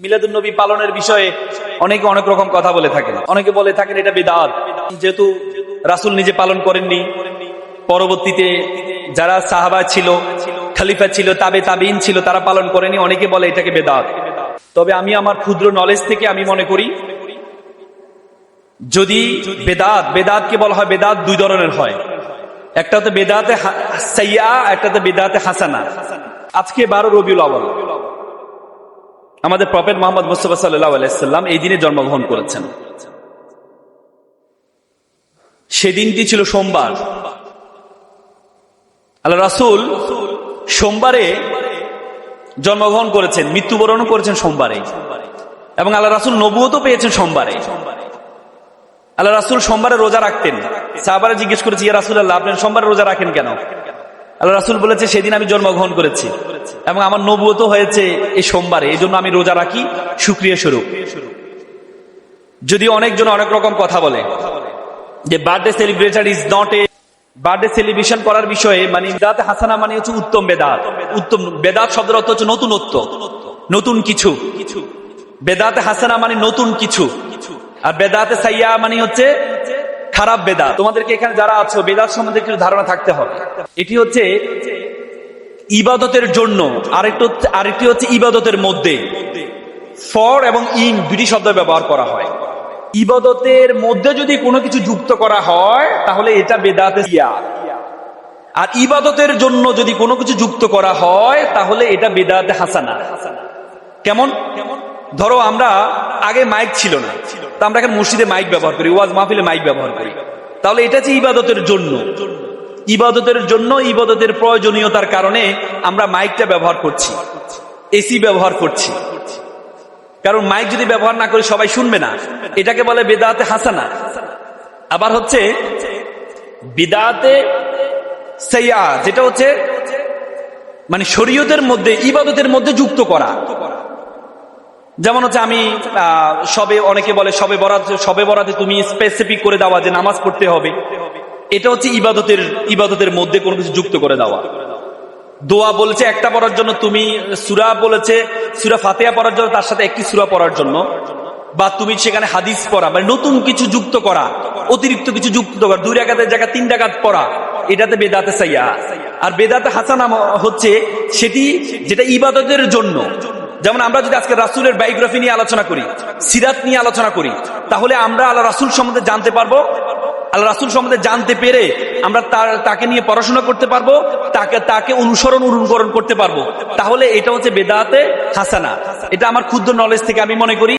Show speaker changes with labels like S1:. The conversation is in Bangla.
S1: মিলাদুল নবী পালনের বিষয়ে অনেকে অনেক রকম কথা বলে থাকেন। অনেকে বলে থাকেন এটা বেদাত। যেহেতু রাসুল নিজে পালন করেননি, পরবর্তীতে যারা সাহাবা ছিল, খালিফা ছিল, তাবে তাবিন ছিল, তারা পালন করেনি, অনেকে বলে এটাকে বেদাত। তবে আমি আমার ক্ষুদ্র নলেজ থেকে আমি মনে করি, যদি বেদাত, বেদাতকে বলা হয় বেদাত দুই ধরনের হয়। একটা হচ্ছে বেদাতে সাইয়া একটা হচ্ছে বেদাতে হাসানা। আজকে বারো রবিউল আওয়াল আমাদের প্রফেট মোহাম্মদ মুস্তফা সাল্লাহ আলাইসাল্লাম এই দিনে জন্মগ্রহণ করেছেন। সেদিনটি ছিল সোমবার। আল্লাহ রাসুল সোমবারে জন্মগ্রহণ করেছেন, মৃত্যুবরণও করেছেন সোমবারে। এবং আল্লাহ রাসুল নবুয়তও পেয়েছেন সোমবারে। আল্লাহ রাসুল সোমবারে রোজা রাখতেন। সাহাবারা জিজ্ঞেস করেছি, ইয়া রাসুল আল্লাহ আপনি সোমবারে রোজা রাখেন কেন? আল্লাহ রাসুল বলেছে, সেদিন আমি জন্মগ্রহণ করেছি। এবং আমার নবুয়ত হয়েছে এই সোমবারে। এই জন্য আমি রোজা রাখি। সুক্রিয়া স্বরূপ। যদি অনেকজন অনেক রকম কথা বলে, যে birthday celebration is not a birthday celebration করার বিষয়ে মানে বেদাত হাসানা মানে হচ্ছে উত্তম বেদাত। উত্তম বেদাত শব্দের অর্থ হচ্ছে নতুনত্ব। নতুন কিছু। কিছু বেদাতে হাসানা মানে নতুন কিছু। আর বেদাতে সাইয়া মানে হচ্ছে খারাপ বেদাত। তোমাদেরকে এখানে যারা আছো, বেদাত সম্বন্ধে কিছু ধারণা থাকতে হবে। এটি হচ্ছে ইবাদতের জন্য, আরেকটি হচ্ছে আরেকটি হচ্ছে ইবাদতের মধ্যে। ফর এবং ইন দুটি শব্দ ব্যবহার করা হয়। ইবাদতের মধ্যে যদি কোনো কিছু যুক্ত করা হয়, তাহলে এটা বেদাতে আর ইবাদতের জন্য যদি কোনো কিছু যুক্ত করা হয়, তাহলে এটা বেদাতে হাসানা। কেমন? ধরো আমরা আগে মাইক ছিল না, তা আমরা এখন মসজিদে মাইক ব্যবহার করি, ওয়াজ মাহফিলে মাইক ব্যবহার করি। তাহলে এটা হচ্ছে ইবাদতের জন্য। ইবাদতের জন্য ইবাদতের প্রয়োজনীয়তার কারণে আমরা মাইকটা ব্যবহার করছি, এসি ব্যবহার করছি। কারণ মাইক যদি ব্যবহার না করি সবাই শুনবে না। এটাকে বলে বেদাতে হাসানা। আবার হচ্ছে, বিদাতে সাইয়া, যেটা হচ্ছে মানে শরীয়তের মধ্যে, ইবাদতের মধ্যে যুক্ত করা। যেমন হচ্ছে আমি সবে, অনেকে বলে সবে বরাত, সবে বরাতে তুমি স্পেসিফিক করে দেওয়া যে নামাজ পড়তে হবে। এটা হচ্ছে ইবাদতের ইবাদতের মধ্যে কোনো কিছু যুক্ত করে দেওয়া। দোয়া বলেছে একটা পড়ার জন্য, তুমি সুরা বলেছে, সুরা ফাতেয়া পড়ার জন্য, তার সাথে একটি সুরা পড়ার জন্য। বা তুমি সেখানে হাদিস পড়া মানে নতুন কিছু যুক্ত করা, অতিরিক্ত কিছু যুক্ত করা, দুই রাকাতের জায়গায় তিন রাকাত পড়া, এটাতে বেদাতে সাইয়া। আর বেদাতে হাসানা হচ্ছে সেটি যেটা ইবাদতের জন্য। যেমন আমরা যদি আজকে রাসুলের বায়োগ্রাফি নিয়ে আলোচনা করি, সিরাত নিয়ে আলোচনা করি, তাহলে আমরা আল্লাহ রাসুল সম্বন্ধে জানতে পারব আল্লাহ রাসুল সম্বন্ধে জানতে পেরে আমরা তার, তাকে নিয়ে পড়াশোনা করতে পারব, তাকে তাকে অনুসরণ, অনুকরণ করতে পারব। তাহলে এটা হচ্ছে বেদাতে হাসানা। এটা আমার ক্ষুদ্র নলেজ থেকে আমি মনে করি।